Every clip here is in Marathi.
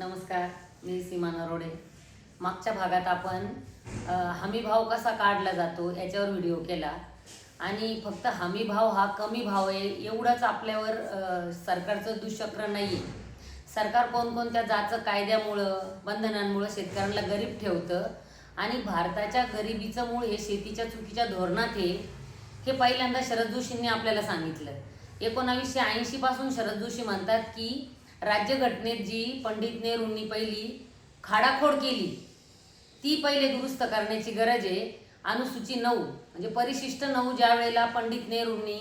नमस्कार मी सीमा नरोडे. मागच्या भागात आपण हमीभाव हमी भाव कसा काढला जातो याच्यावर व्हिडिओ केला. आणि फक्त हमी भाव हा कमी भाव आहे एवढंच आपल्यावर सरकारचं दुष्चक्र नाही आहे सरकार कोणकोणत्या जाचं कायद्यामुळं बंधनांमुळं शेतकऱ्यांना गरीब ठेवतं आणि भारताच्या गरिबीचं मूळ हे शेतीच्या चुकीच्या धोरणात आहे हे पहिल्यांदा शरद जोशींनी आपल्याला सांगितलं. एकोणावीसशे ऐंशीपासून शरद जोशी म्हणतात की राज्यघटनेत जी पंडित नेहरूंनी पहिली खाडाखोड केली ती पहिले दुरुस्त करण्याची गरज आहे. अनुसूची नऊ म्हणजे परिशिष्ट नऊ ज्या वेळेला पंडित नेहरूंनी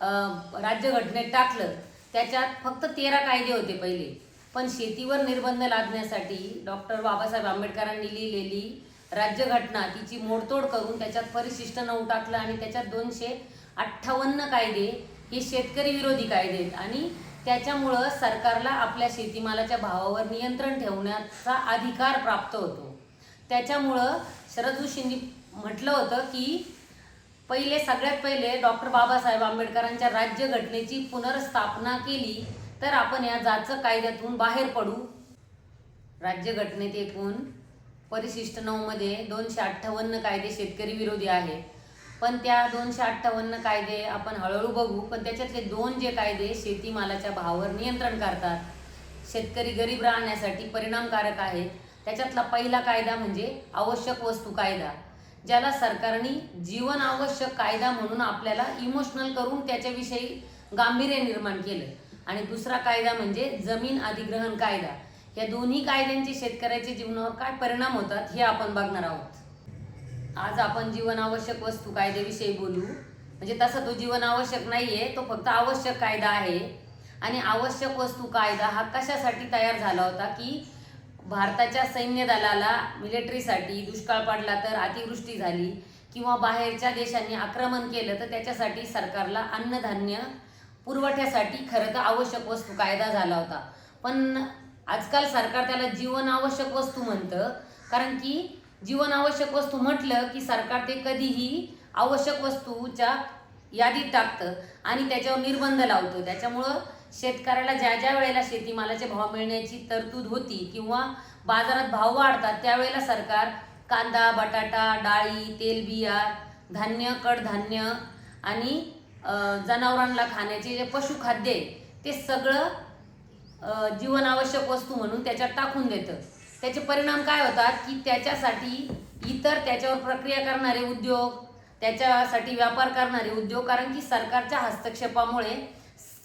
राज्यघटनेत टाकलं त्याच्यात फक्त तेरा कायदे होते पहिले. पण शेतीवर निर्बंध लादण्यासाठी डॉक्टर बाबासाहेब आंबेडकरांनी लिहिलेली राज्यघटना तिची मोडतोड करून त्याच्यात परिशिष्ट नऊ टाकलं आणि त्याच्यात दोनशे अठ्ठावन्न कायदे हे शेतकरी विरोधी कायदे आहेत. आणि त्याच्यामुळं सरकारला आपल्या शेतीमालाच्या भावावर नियंत्रण ठेवण्याचा अधिकार प्राप्त होतो. त्याच्यामुळं शरद जोशींनी म्हटलं होतं की पहिले सगळ्यात पहिले डॉक्टर बाबासाहेब आंबेडकरांच्या राज्यघटनेची पुनर्स्थापना केली तर आपण या जाचं कायद्यातून बाहेर पडू. राज्यघटनेत एकूण परिशिष्ट नऊमध्ये दोनशे अठ्ठावन्न कायदे शेतकरी विरोधी आहेत. पण त्या दोनशे अठ्ठावन्न कायदे आपण हळूहळू बघू. पण त्याच्यातले दोन जे कायदे शेतीमालाच्या भावावर नियंत्रण करतात शेतकरी गरीब राहण्यासाठी परिणामकारक आहेत. त्याच्यातला पहिला कायदा म्हणजे आवश्यक वस्तू कायदा ज्याला सरकारने जीवन आवश्यक कायदा म्हणून आपल्याला इमोशनल करून त्याच्याविषयी गांभीर्य निर्माण केलं. आणि दुसरा कायदा म्हणजे जमीन अधिग्रहण कायदा. या दोन्ही कायद्यांचे शेतकऱ्याच्या जीवनावर काय परिणाम होतात हे आपण बघणार आहोत. आज आपण जीवन आवश्यक वस्तू कायद्याविषयी बोलू. म्हणजे तसा तो जीवन आवश्यक आहे तो फक्त आवश्यक कायदा आहे. आणि आवश्यक वस्तू कायदा हा कशासाठी तयार झाला होता की भारताच्या सैन्य दलाला मिलिटरीसाठी दुष्काळ पडला तर अतिवृष्टी झाली किंवा बाहेरच्या देशांनी आक्रमण केलं तर त्याच्यासाठी सरकारला अन्नधान्य पुरवठ्यासाठी खरं तर आवश्यक वस्तू कायदा झाला होता. पण आजकाल सरकार त्याला जीवन आवश्यक वस्तू म्हणतं कारण की जीवन आवश्यक वस्तू म्हटलं की सरकार ते कधीही आवश्यक वस्तूच्या यादीत टाकतं आणि त्याच्यावर निर्बंध लावतो. त्याच्यामुळं शेतकऱ्याला ज्या ज्या वेळेला शेतीमालाचे भाव मिळण्याची तरतूद होती किंवा बाजारात भाव वाढतात त्यावेळेला सरकार कांदा बटाटा डाळी तेलबिया धान्य कडधान्य आणि जनावरांना खाण्याचे जे पशुखाद्य आहे ते सगळं जीवनावश्यक वस्तू म्हणून त्याच्यात टाकून देतं. त्याचे परिणाम काय होतात? की त्याच्यासाठी इतर त्याच्यावर प्रक्रिया करणारे उद्योग त्याच्यासाठी व्यापार करणारे उद्योग कारण की सरकारच्या हस्तक्षेपामुळे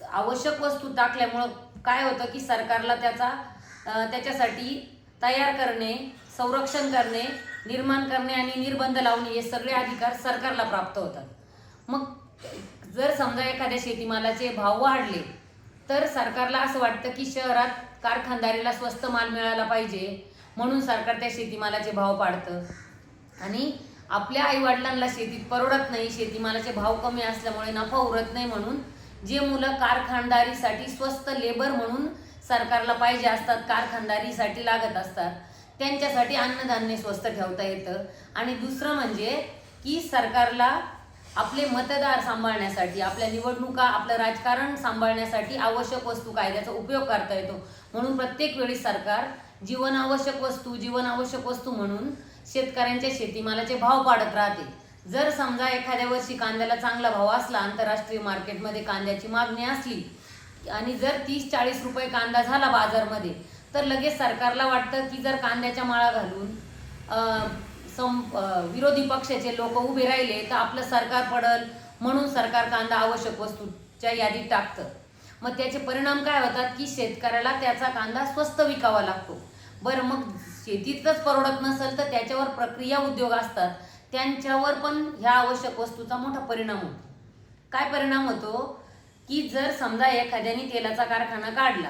आवश्यक वस्तू टाकल्यामुळं काय होतं की सरकारला त्याचा त्याच्यासाठी तयार करणे संरक्षण करणे निर्माण करणे आणि निर्बंध लावणे हे सगळे अधिकार सरकारला प्राप्त होतात. मग जर समजा एखाद्या शेतीमालाचे भाव वाढले तर सरकारला असं वाटतं की शहरात कारखानदारीला स्वस्त माल मिळाला पाहिजे. म्हणून सरकार त्या शेतीमालाचे भाव पाडतं. आणि आपल्या आईवडिलांना शेतीत परवडत नाही. शेतीमालाचे भाव कमी असल्यामुळे नफा उरत नाही म्हणून जे मुलं कारखानदारीसाठी स्वस्त लेबर म्हणून सरकारला पाहिजे असतात कारखानदारीसाठी लागत असतात त्यांच्यासाठी अन्नधान्य स्वस्त ठेवता येतं. आणि दुसरं म्हणजे की सरकारला आपले मतदार सांभाळण्यासाठी आपल्या निवडणुका आपलं राजकारण सांभाळण्यासाठी आवश्यक वस्तू कायद्याचा उपयोग करता येतो. म्हणून प्रत्येक वेळी सरकार जीवनावश्यक वस्तू जीवनावश्यक वस्तू म्हणून शेतकऱ्यांच्या शेतीमालाचे भाव पाडत राहते. जर समजा एखाद्या वर्षी कांद्याला चांगला भाव असला आंतरराष्ट्रीय मार्केटमध्ये कांद्याची मागणी असली आणि जर तीस चाळीस रुपये कांदा झाला बाजारमध्ये तर लगेच सरकारला वाटतं की जर कांद्याच्या माळा घालून सम विरोधी पक्षाचे लोक उभे राहिले तर आपलं सरकार पडल म्हणून सरकार कांदा आवश्यक वस्तूच्या यादीत टाकतं. मग त्याचे परिणाम काय होतात की शेतकऱ्याला त्याचा कांदा स्वस्त विकावा लागतो. बरं मग शेतीतच परवडत नसेल तर त्याच्यावर प्रक्रिया उद्योग असतात. त्यांच्यावर पण ह्या आवश्यक वस्तूचा मोठा परिणाम होतो. काय परिणाम होतो? की जर समजा एखाद्याने तेलाचा कारखाना काढला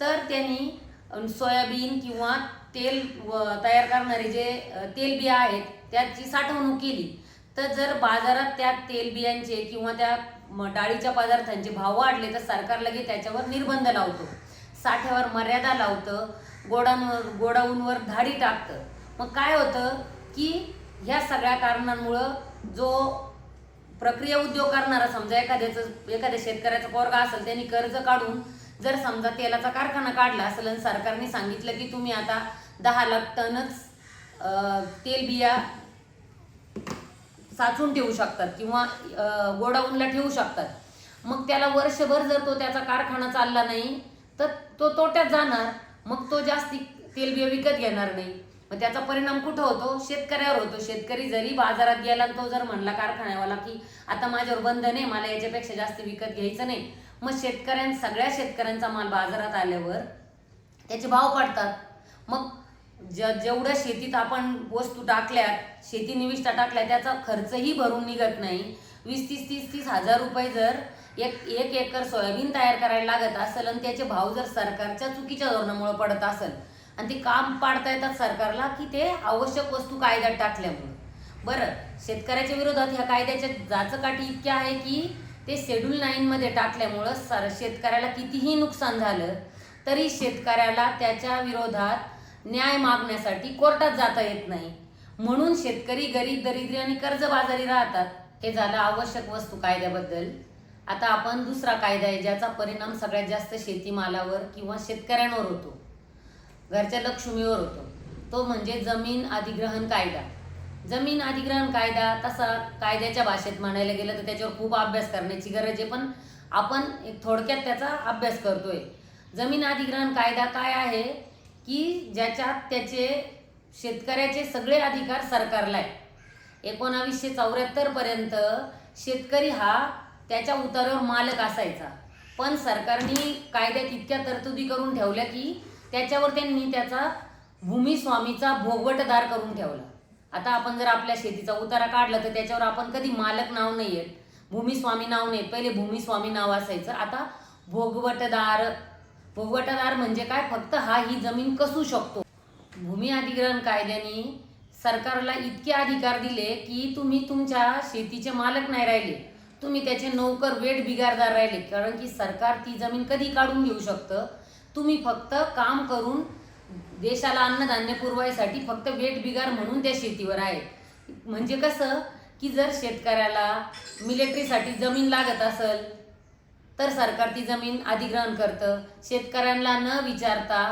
तर त्यांनी सोयाबीन किंवा तेल व- तयार करणारे जे तेलबिया आहेत त्याची साठवणूक केली. तर जर बाजारात त्या तेलबियांचे किंवा त्या म- डाळीच्या पदार्थांचे भाव वाढले तर सरकार लगेच त्याच्यावर निर्बंध लावतो. साठ्यावर मर्यादा लावतं गोडांवर गोडाऊनवर धाडी टाकतं. मग काय होतं की ह्या सगळ्या कारणांमुळं जो प्रक्रिया उद्योग करणारा समजा एखाद्याचं एखाद्या शेतकऱ्याचा पोरगा असेल त्यांनी कर्ज काढून जर समजा तेलाचा कारखाना काढला असेल आणि सरकारने सांगितलं की तुम्ही आता दहा लाख टनच तेलबिया साचून ठेवू शकतात किंवा गोडाऊनला ठेवू शकतात. मग त्याला वर्षभर जर तो त्याचा कारखाना चालला नाही तर तो तोट्यात जाणार. मग तो जास्ती तेलबिया विकत घेणार नाही. मग त्याचा परिणाम कुठं होतो? शेतकऱ्यावर होतो. शेतकरी जरी बाजारात गेला आणि तो जर म्हणला कारखान्यावाला की आता माझ्यावर बंधन नाही मला याच्यापेक्षा जास्त विकत घ्यायचं नाही. मग शेतकऱ्यां सगळ्या शेतकऱ्यांचा माल बाजारात आल्यावर त्याचे भाव पडतात. मग ज जेवढ्या शेतीत आपण वस्तू टाकल्यात शेती निविष्ठा टाकल्या त्याचा खर्चही भरून निघत नाही. वीस तीस तीस तीस हजार रुपये जर एक एक एकर सोयाबीन तयार करायला लागत असेल आणि त्याचे भाव जर सरकारच्या चुकीच्या धोरणामुळे पडत असेल आणि ते काम पाडता येतात सरकारला की ते आवश्यक वस्तू कायद्यात टाकल्यामुळे. बरं शेतकऱ्याच्या विरोधात ह्या कायद्याच्या जाचकाठी इतक्या आहे की ते शेड्यूल नाईनमध्ये टाकल्यामुळं सर शेतकऱ्याला कितीही नुकसान झालं तरी शेतकऱ्याला त्याच्या विरोधात न्याय मागण्यासाठी कोर्टात जाता येत नाही. म्हणून शेतकरी गरीब दरिद्री आणि कर्जबाजारी राहतात. हे झालं आवश्यक वस्तू कायद्याबद्दल. आता आपण दुसरा कायदा आहे ज्याचा परिणाम सगळ्यात जास्त शेतीमालावर किंवा शेतकऱ्यांवर होतो. घरच्या लक्ष्मीवर होतो. तो म्हणजे जमीन अधिग्रहण कायदा. जमीन अधिग्रहण कायदा तसा कायद्याच्या भाषेत म्हणायला गेलं तर त्याच्यावर खूप अभ्यास करण्याची गरज आहे पण आपण एक थोडक्यात त्याचा अभ्यास करतोय. जमीन अधिग्रहण कायदा काय आहे? की ज्याच्यात त्याचे शेतकऱ्याचे सगळे अधिकार सरकारला आहे. एकोणावीसशे चौऱ्याहत्तरपर्यंत शेतकरी हा त्याच्या उतारावर मालक असायचा. पण सरकारने कायद्यात इतक्या तरतुदी करून ठेवल्या की त्याच्यावर त्यांनी त्याचा भूमिस्वामीचा भोगवटदार करून ठेवला. आता आपण जर आपल्या शेतीचा उतारा काढला तर त्याच्यावर आपण कधी मालक नाव नाही येत भूमिस्वामी नाव नाही. पहिले भूमिस्वामी नाव असायचं. आता भोगवटदार भोगवटदार म्हणजे काय? फक्त हा ही जमीन कसू शकतो. भूमी अधिग्रहण कायद्याने सरकारला इतके अधिकार दिले की तुम्ही तुमच्या शेतीचे मालक नाही राहिले. तुम्ही त्याचे नोकर वेट बिगारदार राहिले. कारण की सरकार ती जमीन कधी काढून घेऊ शकतं? तुम्ही फक्त काम करून देशाला अन्नधान्य पुरवायसाठी फक्त वेट बिगार म्हणून त्या शेतीवर आहे. म्हणजे कसं? की जर शेतकऱ्याला मिलिटरीसाठी जमीन लागत असेल तर सरकार ती जमीन अधिग्रहण करतं. शेतकऱ्यांना न विचारता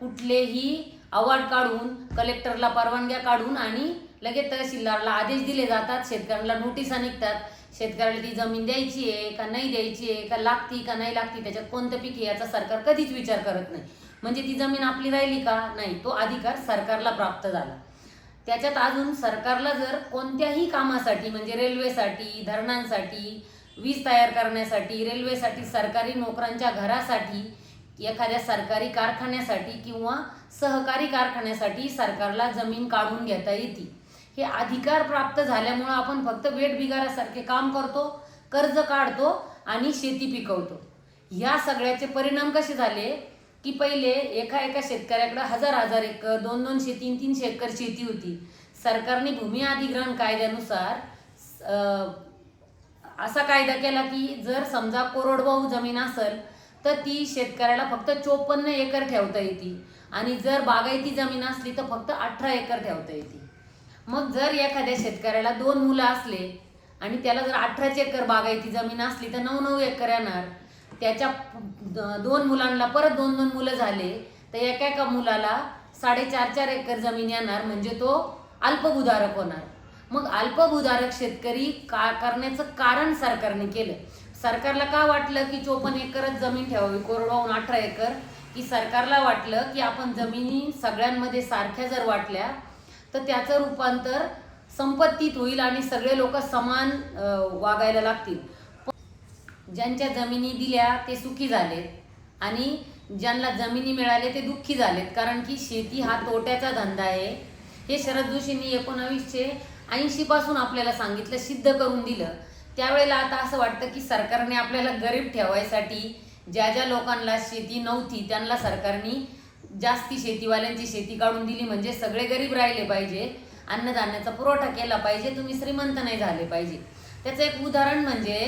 कुठलेही अवॉर्ड काढून कलेक्टरला परवानग्या काढून आणि लगेच तहसीलदारला आदेश दिले जातात. शेतकऱ्यांना नोटिसा निघतात. शेतकऱ्याला ती जमीन द्यायची आहे का नाही द्यायची आहे का लागती का नाही लागती त्याच्यात कोणतं पीक आहे याचा सरकार कधीच विचार करत नाही. म्हणजे ती जमीन आपली राहिली का? नाही. तो अधिकार सरकारला प्राप्त झाला. त्याच्यात अजून सरकारला जर कोणत्याही कामासाठी म्हणजे रेल्वेसाठी धरणांसाठी वीज तयार करण्यासाठी रेल्वेसाठी सरकारी नोकरांच्या घरासाठी एखाद्या सरकारी कारखान्यासाठी किंवा सहकारी कारखान्यासाठी सरकारला जमीन काढून घेता येते. हे अधिकार प्राप्त झाल्यामुळं आपण फक्त वेट बिगारासारखे काम करतो कर्ज काढतो आणि शेती पिकवतो. ह्या सगळ्याचे परिणाम कसे झाले? की पहिले एका एका शेतकऱ्याकडे हजार हजार एकर दोन दोनशे तीन तीनशे एकर शेती होती. सरकारने भूमी अधिग्रहण कायद्यानुसार असा कायदा केला की जर समजा कोरडवाहू जमीन असेल तर ती शेतकऱ्याला फक्त चोपन्न एकर ठेवता येते. आणि जर बागायती जमीन असली तर फक्त अठरा एकर ठेवता येते. मग जर एखाद्या शेतकऱ्याला दोन मुलं असले आणि त्याला जर अठराच एकर बागायती जमीन असली तर नऊ नऊ एकर येणार. त्याच्या दोन मुलांना परत दोन दोन मुलं झाले तर एका एका मुलाला साडेचार चार एकर जमीन येणार. म्हणजे तो अल्पभूधारक होणार. मग अल्पभूधारक शेतकरी का करण्याचं कारण सरकारने केलं. सरकारला का वाटलं की चोपन्न एकरच जमीन ठेवावी कोरडवाहून अठरा एकर? की सरकारला वाटलं की आपण जमिनी सगळ्यांमध्ये सारख्या जर वाटल्या तर त्याचं रूपांतर संपत्तीत होईल आणि सगळे लोक समान वागायला लागतील. ज्यांच्या जमिनी दिल्या ते सुखी झालेत आणि ज्यांना जमिनी मिळाले ते दुःखी झालेत. कारण की शेती हा तोट्याचा धंदा आहे. हे शरद जोशींनी एकोणावीसशे ऐंशीपासून आपल्याला सांगितलं सिद्ध करून दिलं. त्यावेळेला आता असं वाटतं की सरकारने आपल्याला गरीब ठेवायसाठी ज्या ज्या लोकांना शेती नव्हती त्यांना सरकारने जास्ती शेतीवाल्यांची शेती काढून दिली म्हणजे सगळे गरीब राहिले पाहिजे. अन्नधान्याचा पुरवठा केला पाहिजे तुम्ही श्रीमंत नाही झाले पाहिजे. त्याचं एक उदाहरण म्हणजे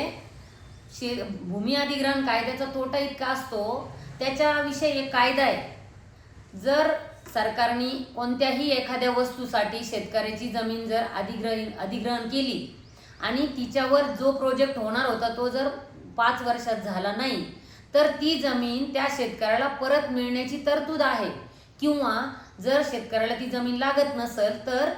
शे भूमी अधिग्रहण कायद्याचा तोटा इतका असतो त्याच्याविषयी एक कायदा आहे. जर सरकारने कोणत्याही एखाद्या वस्तूसाठी शेतकऱ्याची जमीन जर अधिग्रही अधिग्रहण केली आणि तिच्यावर जो प्रोजेक्ट होणार होता तो जर पाच वर्षात झाला नाही तर ती जमीन त्या शेतकऱ्याला परत मिळण्याची तरतूद आहे. किंवा जर शेतकऱ्याला ती जमीन लागत नसेल तर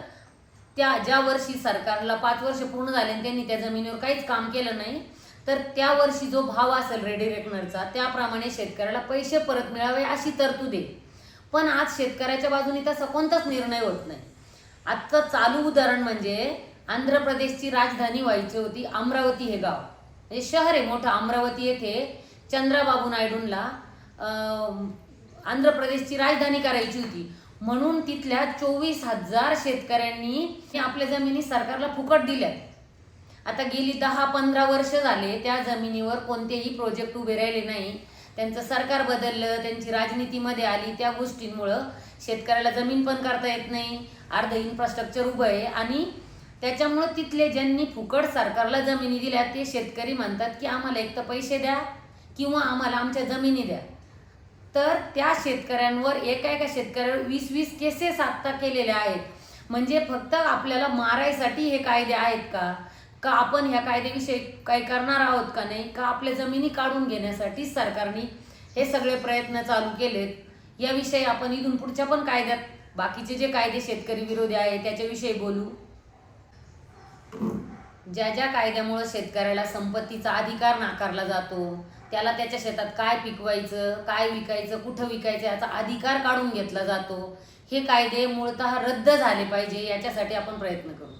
त्या ज्या वर्षी सरकारला पाच वर्ष पूर्ण झाले आणि त्यांनी त्या जमिनीवर काहीच काम केलं नाही तर त्या वर्षी जो भाव असेल रेडी रेकनरचा त्याप्रमाणे शेतकऱ्याला पैसे परत मिळावे अशी तरतूद आहे. पण आज शेतकऱ्याच्या बाजूने तसा कोणताच निर्णय होत नाही. आजचं चालू उदाहरण म्हणजे आंध्र प्रदेशची राजधानी व्हायची होती अमरावती हे गाव. म्हणजे शहर आहे मोठं अमरावती येथे चंद्राबाबू नायडूंला आंध्र प्रदेशची राजधानी करायची होती. म्हणून तिथल्या चोवीस हजार शेतकऱ्यांनी आपल्या जमिनी सरकारला फुकट दिल्यात. आता गेली दहा पंधरा वर्ष झाले त्या जमिनीवर कोणतेही प्रोजेक्ट उभे राहिले नाही. त्यांचं सरकार बदललं त्यांची राजनीतीमध्ये आली त्या गोष्टींमुळं शेतकऱ्याला जमीन पण करता येत नाही अर्ध इन्फ्रास्ट्रक्चर उभं आहे आणि त्याच्यामुळं तिथले ज्यांनी फुकट सरकारला जमिनी दिल्या ते शेतकरी म्हणतात की आम्हाला एक तर पैसे द्या किंवा आम्हाला आमच्या जमिनी द्या. तर त्या शेतकऱ्यांवर एका एका शेतकऱ्यावर वीस वीस केसेस आत्ता केलेल्या आहेत. म्हणजे फक्त आपल्याला मारायसाठी हे कायदे आहेत का? का आपण ह्या कायद्याविषयी काही करणार आहोत का नाही? का आपल्या जमिनी काढून घेण्यासाठी सरकारने हे सगळे प्रयत्न चालू केलेत? याविषयी आपण इथून पुढच्या पण कायद्यात बाकीचे जे कायदे शेतकरी विरोधी आहे त्याच्याविषयी बोलू. ज्या ज्या कायद्यामुळं शेतकऱ्याला संपत्तीचा अधिकार नाकारला जातो त्याला त्याच्या शेतात काय पिकवायचं काय विकायचं कुठं विकायचं याचा अधिकार काढून घेतला जातो. हे कायदे मूळतः रद्द झाले पाहिजे याच्यासाठी आपण प्रयत्न करू.